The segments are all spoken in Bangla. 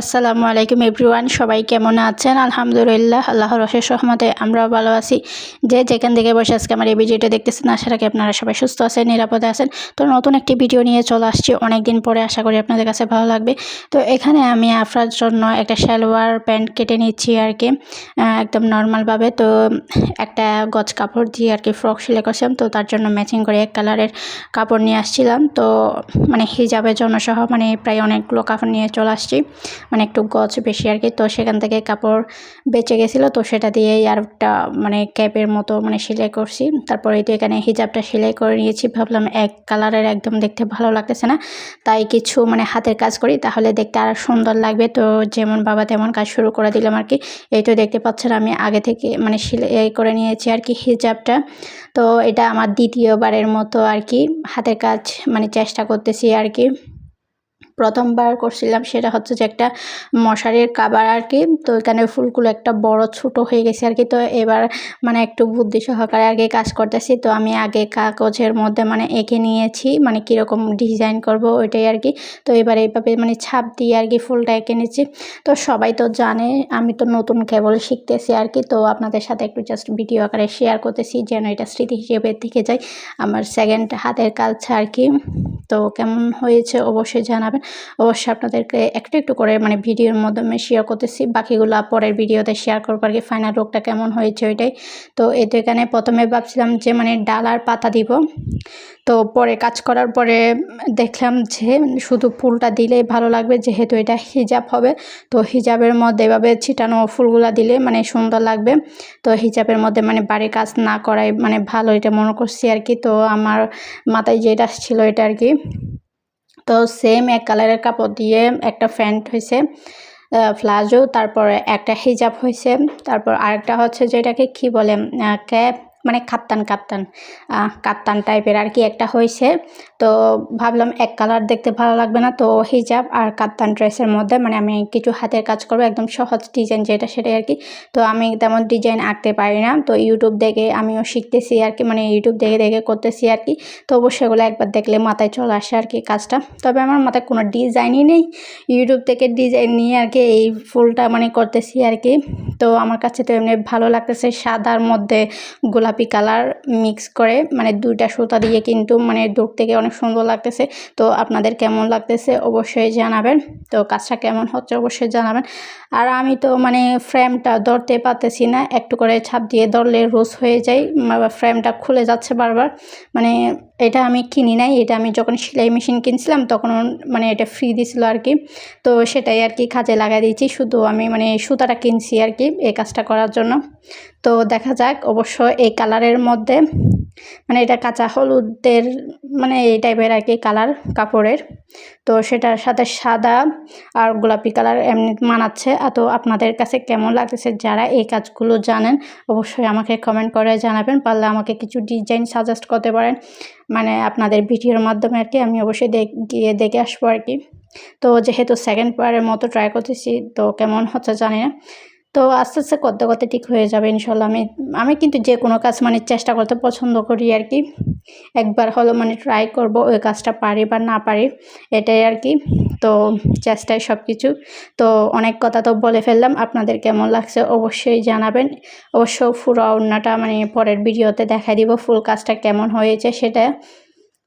আসসালামু আলাইকুম এভরিওয়ান, সবাই কেমন আছেন? আলহামদুলিল্লাহ, আল্লাহর অশেষ রহমতে আমরাও ভালো আছি। যে যেখান থেকে বসে আজকে আমার এই ভিডিওটা দেখতেছেন, আশা রাখি আপনারা সবাই সুস্থ আছেন, নিরাপদে আছেন। তো নতুন একটি ভিডিও নিয়ে চলে আসছি অনেক দিন পরে আশা করি আপনাদের কাছে ভালো লাগবে। তো এখানে আমি আফরার জন্য একটা সালোয়ার প্যান্ট কেটে নিচ্ছি আর কি একদম নর্মালভাবে। তো একটা গজ কাপড় দিয়ে আর কি ফ্রক সেলাই করছিলাম, তো তার জন্য ম্যাচিং করে এক কালারের কাপড় নিয়ে আসছিলাম। তো মানে হিজাবের জন্য সহ মানে প্রায় অনেকগুলো কাপড় নিয়ে চলে আসছি। মানে একটু গজ বেশি আর কি। তো সেখান থেকে কাপড় বেঁচে গেছিল, তো সেটা দিয়েই আর একটা মানে ক্যাপের মতো মানে সেলাই করছি। তারপরে তো এখানে হিজাবটা সেলাই করে নিয়েছি। ভাবলাম এক কালারের একদম দেখতে ভালো লাগতেছে না, তাই কিছু মানে হাতের কাজ করি, তাহলে দেখতে আর সুন্দর লাগবে। তো যেমন বাবা তেমন কাজ শুরু করে দিলাম আর কি। এই তো দেখতে পাচ্ছেন আমি আগে থেকে মানে সেলাই করে নিয়েছি আর কি হিজাবটা। তো এটা আমার দ্বিতীয়বারের মতো আর কি হাতের কাজ মানে চেষ্টা করতেছি আর কি। প্রথমবার করছিলাম সেটা হচ্ছে যে একটা মশারির কাবার আর কি। তো এখানে ফুলগুলো একটা বড় ছোট হয়ে গেছে আর কি। তো এবার মানে একটু বুদ্ধি সহকারে কি কাজ করতেছি। তো আমি আগে কাগজের মধ্যে মানে এঁকে নিয়েছি মানে কীরকম ডিজাইন করব ওইটাই আর কি। তো এবার এইভাবে মানে ছাপ দিয়ে আর কি ফুলটা এঁকে নিয়েছি তো সবাই তো জানে, আমি তো নতুন কেবল শিখতেছি আর কি। তো আপনাদের সাথে একটু জাস্ট ভিডিও আকারে শেয়ার করতেছি যেন এটা স্মৃতি হিসেবে থেকে যায়। আমার সেকেন্ড হাতের কাজ আর কি। তো কেমন হয়েছে অবশ্যই জানাবেন। অবশ্যই আপনাদেরকে একটু একটু করে মানে ভিডিওর মাধ্যমে শেয়ার করতেছি। বাকিগুলো পরের ভিডিওতে শেয়ার করব আর কি ফাইনাল রোগটা কেমন হয়েছে ওইটাই। তো এই তো এখানে প্রথমে ভাবছিলাম যে মানে ডাল আর পাতা দিব। তো পরে কাজ করার পরে দেখলাম যে শুধু ফুলটা দিলেই ভালো লাগবে, যেহেতু এটা হিজাব হবে। তো হিজাবের মধ্যে এভাবে ছিটানো ফুলগুলা দিলে মানে সুন্দর লাগবে। তো হিজাবের মধ্যে মানে বাড়ির কাজ না করাই মানে ভালো, এটা মনে করছি আর কি। তো আমার মাথায় যেটা ছিল এটা আর কি তো সেম এক কালারের কাপড় দিয়ে একটা প্যান্ট হয়েছে প্লাজো, তারপরে একটা হিজাব হয়েছে তারপর আরেকটা হচ্ছে যেটাকে কি বলে ক্যাপ মানে কাপ্তান কাপ্তান কাপ্তান টাইপের আর কি একটা হয়েছে। তো ভাবলাম এক কালার দেখতে ভালো লাগবে না, তো হিজাব আর কাপ্তান ড্রেসের মধ্যে মানে আমি কিছু হাতের কাজ করব, একদম সহজ ডিজাইন যেটা সেটাই আর কি। তো আমি তেমন ডিজাইন আঁকতে পারি না, তো ইউটিউব দেখে আমিও শিখতেছি আর কি মানে ইউটিউব দেখে দেখে করতেছি আর কি। তো অবশ্যই এগুলো একবার দেখলে মাথায় চলে আসে আর কি কাজটা। তবে আমার মাথায় কোনো ডিজাইনই নেই। ইউটিউব থেকে ডিজাইন নিয়ে আর কি এই ফুলটা মানে করতেছি আর কি। তো আমার কাছে তো এমনি ভালো লাগতেছে সাদার মধ্যে গোলাপি কালার মিক্স করে মানে দুইটা সুতা দিয়ে কিন্তু মানে দূর থেকে অনেক সুন্দর লাগতেছে। তো আপনাদের কেমন লাগতেছে অবশ্যই জানাবেন। তো কাজটা কেমন হচ্ছে অবশ্যই জানাবেন। আর আমি তো মানে ফ্রেমটা ধরতে পারতেছি না। একটু করে ছাপ দিয়ে ধরলে রোজ হয়ে যায় ফ্রেমটা খুলে যাচ্ছে বারবার। মানে এটা আমি কিনি নাই, এটা আমি যখন সেলাই মেশিন কিনছিলাম তখন মানে এটা ফ্রি দিছিল আর কি তো সেটাই আর কি কাজে লাগাই দিয়েছি, শুধু আমি মানে সুতাটা কিনছি আর কি এই কাজটা করার জন্য। তো দেখা যাক, অবশ্য এই কালারের মধ্যে মানে এটা কাঁচা হলুদের মানে এই টাইপের আর কি কালার কাপড়ের। তো সেটার সাথে সাদা আর গোলাপি কালার এমনি মানাচ্ছে। তো আপনাদের কাছে কেমন লাগতেছে যারা এই কাজগুলো জানেন, অবশ্যই আমাকে কমেন্ট করে জানাবেন। পারলে আমাকে কিছু ডিজাইন সাজেস্ট করতে পারেন। মানে আপনাদের ভিডিওর মাধ্যমে আর কি আমি অবশ্যই দেখ, গিয়ে দেখে আসব আর কি। তো যেহেতু সেকেন্ড বারের মতো ট্রাই করতেছি, তো কেমন হচ্ছে জানি না। তো আস্তে আস্তে করতে করতে ঠিক হয়ে যাবে ইনশাল্লাহ। আমি আমি কিন্তু যে কোনো কাজ মানে চেষ্টা করতে পছন্দ করি আর কি। একবার হলো মানে ট্রাই করব ওই কাজটা পারি বা না পারি, এটাই আর কি। তো চেষ্টায় সব কিছু তো অনেক কথা তো বলে ফেললাম, আপনাদের কেমন লাগছে অবশ্যই জানাবেন। অবশ্য পুরো ওড়নাটা মানে পরের ভিডিওতে দেখাই দিব ফুল কাজটা কেমন হয়েছে সেটা।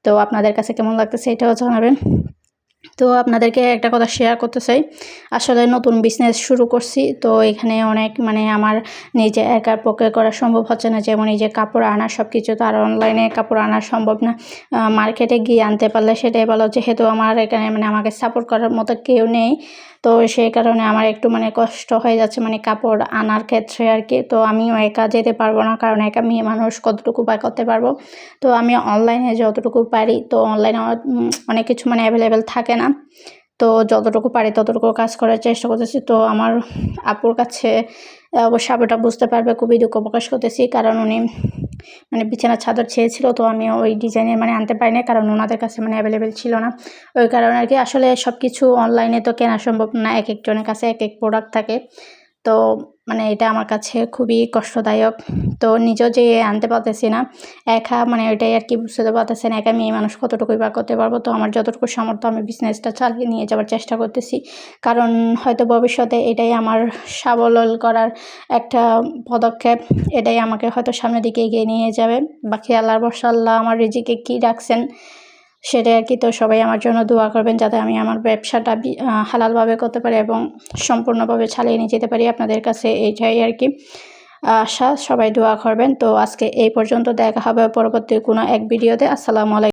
তো আপনাদের কাছে কেমন লাগতেছে এটাও জানাবেন। তো আপনাদেরকে একটা কথা শেয়ার করতে চাই। আসলে নতুন বিজনেস শুরু করছি, তো এখানে অনেক মানে আমার নিজে একার পক্ষে করা সম্ভব হচ্ছে না। যেমন এই যে কাপড় আনা সব কিছু তো আর অনলাইনে কাপড় আনা সম্ভব না। মার্কেটে গিয়ে আনতে পারলে সেটাই ভালো। যেহেতু আমার এখানে মানে আমাকে সাপোর্ট করার মতো কেউ নেই, তো সেই কারণে আমার একটু মানে কষ্ট হয়ে যাচ্ছে মানে কাপড় আনার ক্ষেত্রে আর কি। তো আমিও একা যেতে পারব না, কারণ একা মেয়ে মানুষ কতটুকু বা করতে পারব? তো আমি অনলাইনে যতটুকু পারি, তো অনলাইনে অনেক কিছু মানে অ্যাভেলেবেল থাকে না। তো যতটুকু পারি ততটুকু কাজ করার চেষ্টা করতেছি। তো আমার আপুর কাছে অবশ্যই আপুটা বুঝতে পারবে, খুবই দুঃখ প্রকাশ করতেছি। কারণ উনি মানে বিছানার চাদর চেয়েছিল তো আমি ওই ডিজাইনের মানে আনতে পারি না কারণ ওনাদের কাছে মানে অ্যাভেলেবেল ছিল না। ওই কারণে আর কি, আসলে সব কিছু অনলাইনে তো কেনা সম্ভব না, এক একজনের কাছে এক এক প্রোডাক্ট থাকে। তো মানে এটা আমার কাছে খুবই কষ্টদায়ক। তো নিজেও যে আনতে পারতেছি না, একা মানে ওইটাই আর কি বুঝতে পারতেছি না, একা মেয়ে মানুষ কতটুকুই বা করতে পারব? তো আমার যতটুকু সামর্থ্য আমি বিজনেসটা চালিয়ে নিয়ে যাওয়ার চেষ্টা করতেছি। কারণ হয়তো ভবিষ্যতে এটাই আমার সাবলল করার একটা পদক্ষেপ, এটাই আমাকে হয়তো সামনের দিকে এগিয়ে নিয়ে যাবে। বাকি আল্লাহর বর্ষা আমার রিজিকে কী রাখছেন সেটাই আর কি। তো সবাই আমার জন্য দোয়া করবেন যাতে আমি আমার ব্যবসাটা হালালভাবে করতে পারি এবং সম্পূর্ণভাবে চালিয়ে নিয়ে যেতে পারি আপনাদের কাছে এইটাই আর কি। আশা, সবাই দোয়া করবেন। তো আজকে এই পর্যন্ত দেখা হবে পরবর্তী কোনো এক ভিডিওতে। আসসালামু আলাইকুম।